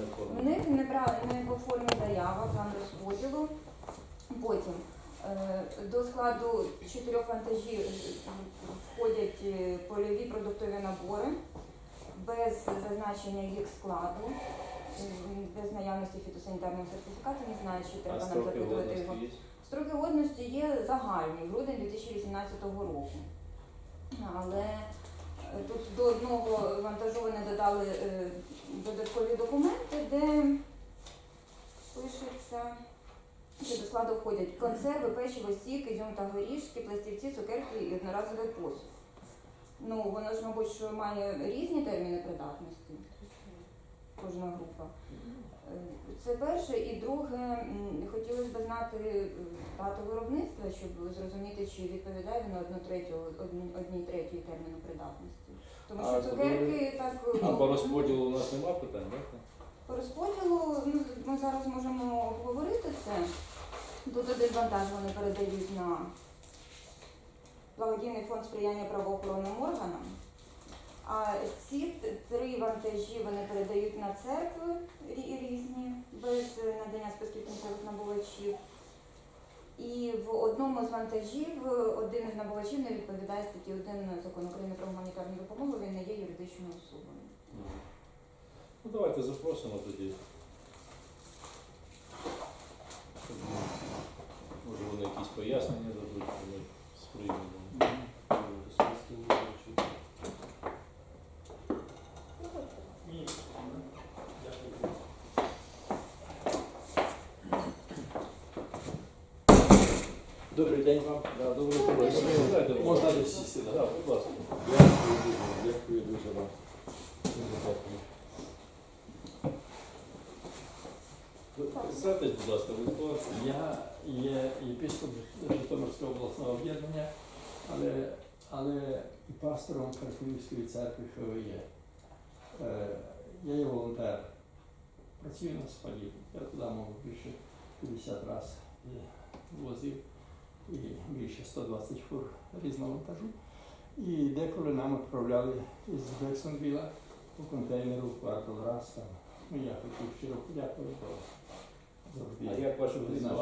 не В них не бра- не по формі заява, план розподілу. Потім е, до складу чотирьох вантажів входять е, польові продуктові набори без зазначення їх складу, без наявності фітосанітарного сертифікату. Не знаю, чи треба нам запитувати його. Строки годності є загальні, грудень 2018 року. Але тут до одного вантажу додали е, додаткові документи, де пишеться, що до складу входять консерви, печиво, сік, ізюм та горішки, пластівці, цукерки і одноразовий посуд. Ну, воно ж, мабуть, що має різні терміни придатності, кожна група. Е, Це перше. І друге, хотілося б знати е, дату виробництва, щоб зрозуміти, чи відповідає воно одну третю, одній, третій терміну придатності. Тому А, що цукерки так. А ну, по розподілу у нас нема питань, так? по розподілу ну, ми зараз можемо обговорити це. Тут один вантаж вони передають на благодійний фонд сприяння правоохоронним органам. А ці три вантажі вони передають на церкви різні, без надання списків кінцевих набувачів. І в одному з вантажів один із набувачів не відповідає статті 1 закону України про гуманітарну допомогу, він не є юридичною особою. Ну давайте запросимо тоді. Може вони якісь пояснення дадуть, то ми сприймемо. Добрий день вам. Да, добре, добре. Сідайте, Можна десь сісти, да? Будь ласка. Дякую дуже, дякую дуже вам. Представтесь, будь ласка, ви хто? Я є єпископ Житомирського обласного об'єднання, але, але і пастором Харківської церкви ХВЄ. Е, Я є волонтер. Працюю на спалі. Я туди, мабуть, більше 50 разів возив і більше 120 фур різного вантажу. І деколи нам відправляли із Джексонвіла по контейнеру в квартал раз там. Ну, я хотів щиро подякувати. А як ваше прізвище?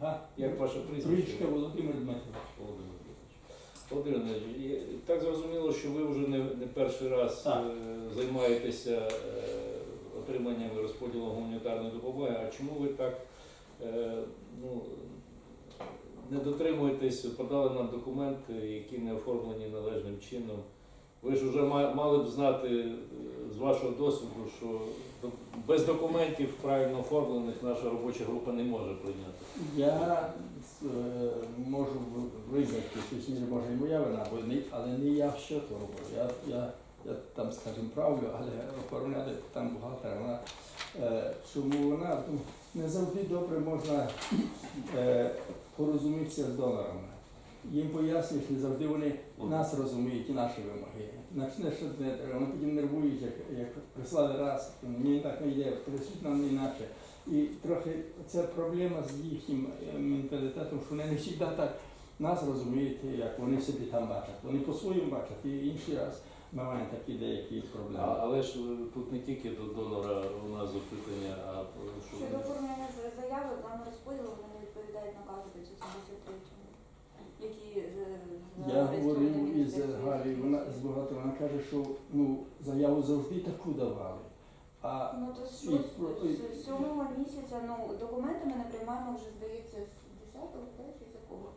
А? Як ваше прізвище? Трічка Володимир Дмитрович. Володимир Дмитрович. Володимир Дмитрович, так зрозуміло, що ви вже не, не перший раз Так. е, займаєтеся е, отриманням і розподілом гуманітарної допомоги. А чому ви так е, ну, не дотримуєтесь, подали нам документи, які не оформлені належним чином? Ви ж вже ма- мали б знати е, з вашого досвіду, що без документів правильно оформлених наша робоча група не може прийняти. Я е, можу визнати, що в може і моя вина, бо не, але не я що то робив. Я, я, я там, скажімо, правлю, але оформляти там бухгалтера. Вона, е, чому вона ну, не завжди добре можна е, порозумітися з донорами. Їм пояснюєш, не завжди вони нас розуміють і наші вимоги. Начне, що не треба. Вони потім нервують, як, як прислали раз, мені так не йде, присуть нам не інакше. І трохи ця проблема з їхнім е, менталітетом, що вони не завжди так нас розуміють, як вони собі там бачать. Вони по-своєму бачать, і інший раз ми маємо такі деякі А, проблеми. але ж е, тут не тільки до донора у нас запитання, а про- що Щодо оформлення заяви, план розподілу вони відповідають наказу 573, які Я говорив із Галією, вона з бухгалтером, вона каже, що ну, заяву завжди таку давали. А Ну то І що з сьомого місяця, ну документи ми не приймаємо вже, здається, з 10-го, з якого?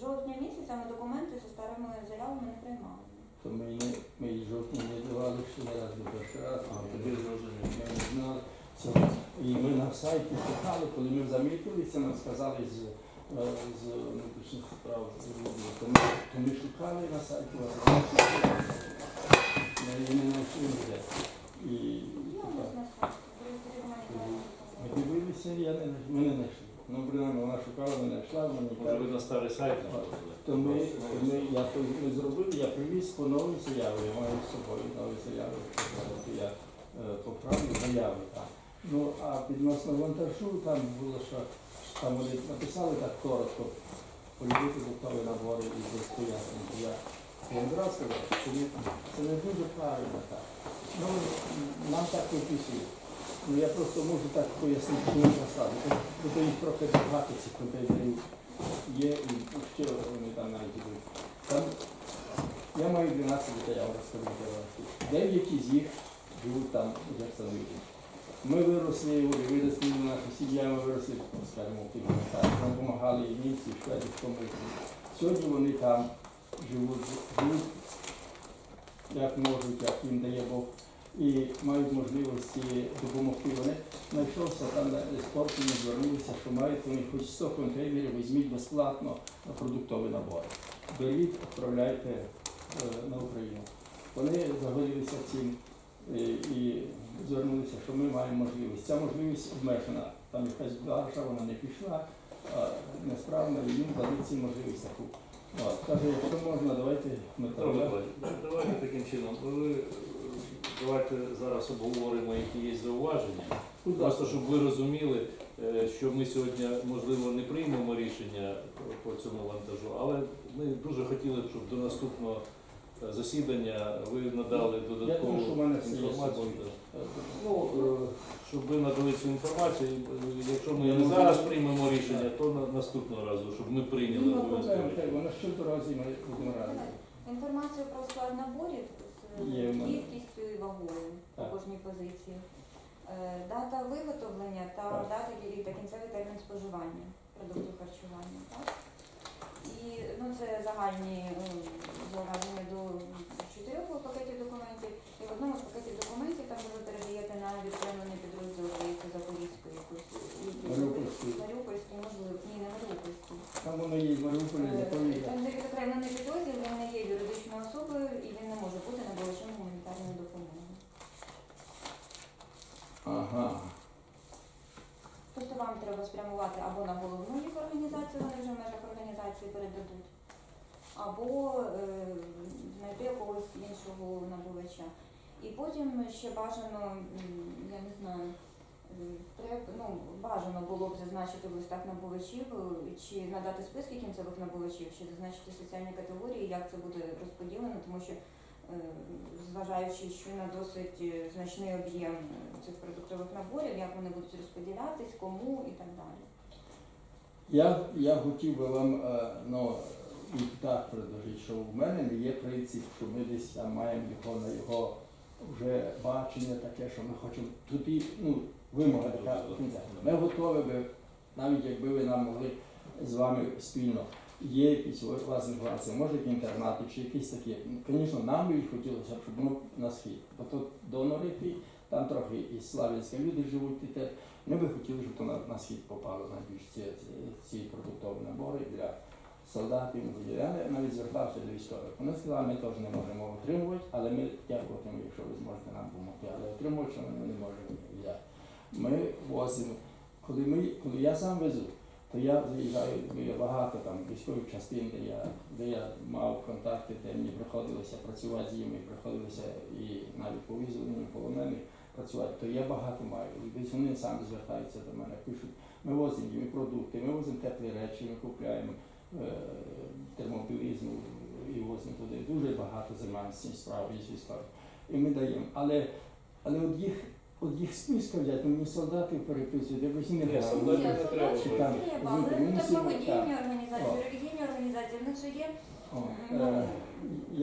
Жовтня місяця ми документи зі старими заявами не приймали. то ми, ми і жовтні не давали ще не раз до раз. А, тоді. Ми не знали цього. І ми на сайті шукали, коли ми замітили це, нам сказали з, е, з внутрішніх справ, з то ми, то ми шукали на сайті, а ми її не знайшли ніде. І Є у нас на сайті, реєстровані ми дивилися, я не, ми не знайшли. Ну, принаймні, вона шукала, не знайшла, вона не Може, ви на старий сайт то ми, ми, я то ми зробили, я привіз по новій заяві, я маю з собою нові заяви, я е, поправлю заяви там. Ну, а відносно вантажу там було, що там вони написали так коротко, полюбити готові набори і пояснень. Я я одразу сказав, що ні, це не дуже правильно так. Ну, нам так виписують. Ну я просто можу так пояснити, чому поставити. Тобто їх трохи багато цих контейнерів є і що вони там навіть ідуть. Там я маю 12 дітей, я розкажу. Деякі з їх живуть там у Херсоні. Ми виросли, виросли наша сім'я, ми виросли, скажімо, в тих так, нам допомагали і німці, і шведи, в тому. Сьогодні вони там живуть, живуть як можуть, як їм дає Бог, і мають можливості допомогти. Вони знайшовся там на спорту, ми звернулися, що мають вони хоч 100 контейнерів, візьміть безплатно на продуктовий набор. Беріть, відправляйте е, на Україну. Вони загорілися цим е, і звернулися, що ми маємо можливість. Ця можливість обмежена. Там якась баржа, вона не пішла, а несправна, і їм дали ці можливість таку. Каже, якщо можна, давайте ми давайте таким чином. Давайте зараз обговоримо, які є зауваження. Просто щоб ви розуміли, е, що ми сьогодні, можливо, не приймемо рішення по цьому вантажу, але ми дуже хотіли б, щоб до наступного е, засідання ви надали Я думаю, додаткову інформацію. Ну, е, щоб ви надали цю інформацію, якщо ми Я не можу- зараз приймемо рішення, то на наступного разу, щоб ми прийняли Ну, обов'язково. Інформацію про склад наборів Є в мене. кількістю і вагою по Так. кожній позиції. Е, Дата виготовлення та Так. дата кі- та кінцевий термін споживання продуктів харчування. Так? І ну, це загальні е, зауваження до чотирьох пакетів документів. І в одному з пакетів документів там ви передаєте на відокремлений підрозділ здається, Запорізької якоїсь Маріупольської. Маріупольської, можливо, ні, не Маріупольської. Там воно є в Маріуполі, Е, заповідає. Там, де відокремлений підрозділ, він не є юридичною особою і він не може бути набувачем гуманітарної допомоги. Ага. Треба спрямувати або на головну їх організацію, вони вже в межах організації передадуть, або е, знайти якогось іншого набувача. І потім ще бажано, я не знаю, ну, бажано було б зазначити в листах набувачів, е, чи надати списки кінцевих набувачів, чи зазначити соціальні категорії, як це буде розподілено, тому що зважаючи, що на досить е, значний об'єм е, цих продуктових наборів, як вони будуть розподілятись, кому і так далі. Я, я хотів би вам е, ну, і так предложити, що в мене не є принцип, що ми десь там маємо його на його вже бачення таке, що ми хочемо тут і ну, вимога така. Ми готові би, навіть якби ви нам могли з вами спільно. Є якісь вас інформація, може інтернати чи якісь такі. Звісно, нам би хотілося, щоб воно на схід. Бо тут донори, там трохи і славянські люди живуть, і те. Ми би хотіли, щоб то на, на схід попало найбільш ці, ці, продуктові набори для солдатів. Я навіть звертався до військових. Вони сказали, ми теж не можемо отримувати, але ми дякуємо, якщо ви зможете нам допомогти. Але отримувати ми не можемо. Ми возимо, коли, ми, коли я сам везу, то я заїжджаю багато там військових частин, де я, де я мав контакти, де мені приходилося працювати з ними, приходилося і навіть по визволенню працювати, то я багато маю. Десь вони самі звертаються до мене, пишуть, ми возимо їм продукти, ми возимо теплі речі, ми купляємо е, термобілізну і возимо туди. Дуже багато займаємося цим справою. І ми даємо. Але, але от їх, от їх списка взяти, ну, мені солдати переписують, якось не Ні, солдати не треба Чи там, треба, але ми так всі- благодійні так. організації, релігійні організації, в них же є О, ну, е,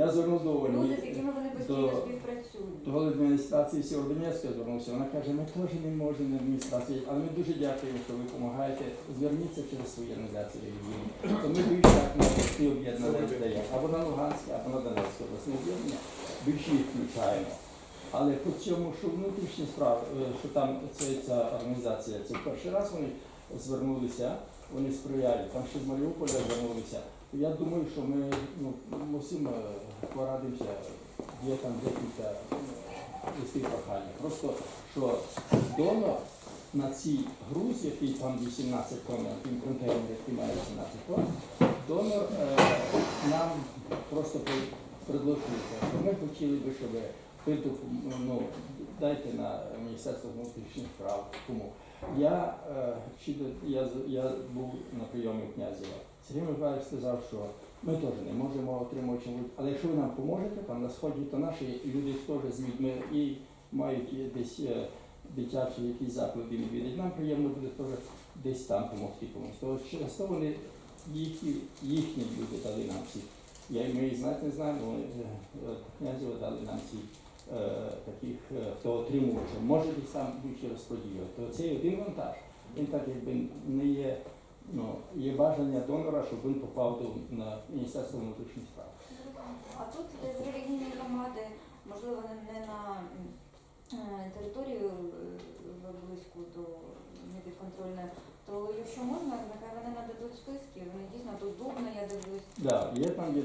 я звернув до Олі. люди, з якими вони постійно до- співпрацюють. До голови адміністрації Сєвєродонецька звернувся. Вона каже, ми теж не можемо на адміністрації, але ми дуже дякуємо, що ви допомагаєте. Зверніться через свої організації релігійні. То ми більше так на всі об'єднання даємо. Або на Луганське, або на Донецьке обласне об'єднання. Більше їх включаємо. Але по цьому, що внутрішні справи, е, що там це, ця організація, це перший раз вони звернулися, вони сприяють. Там ще з Маріуполя звернулися. Я думаю, що ми ну, мусимо е, порадимося, є там декілька е, листів прохання. Просто що донор на цій груз, який там 18 тонн, він контейнер, який має 18 тонн, донор е, нам просто предложив, що ми хотіли би, щоб ви ну, дайте на Міністерство внутрішніх справ. Кому? Я, е, чи я, я був на прийомі у князєва. Сергій Миколаївич сказав, що ми теж не можемо отримувати але якщо ви нам поможете там на сході, то наші люди теж з людьми і мають десь е, дитячі якісь заклади відвідать. Нам приємно буде теж десь там допомогти комусь. То часто вони їхні, їхні люди дали нам ці. Я ми їх знати не знаю, вони е, князева дали нам ці таких, е, хто отримував, може десь сам більше розподілювати. То цей один вантаж. Він так якби не є, ну, є бажання донора, щоб він попав до на Міністерство внутрішніх справ. А тут де з релігійної громади, можливо, не, на е, територію е, близьку до непідконтрольної, то якщо можна, нехай вони нададуть списки, вони дійсно тут дубно, я дивлюсь. Да, є там є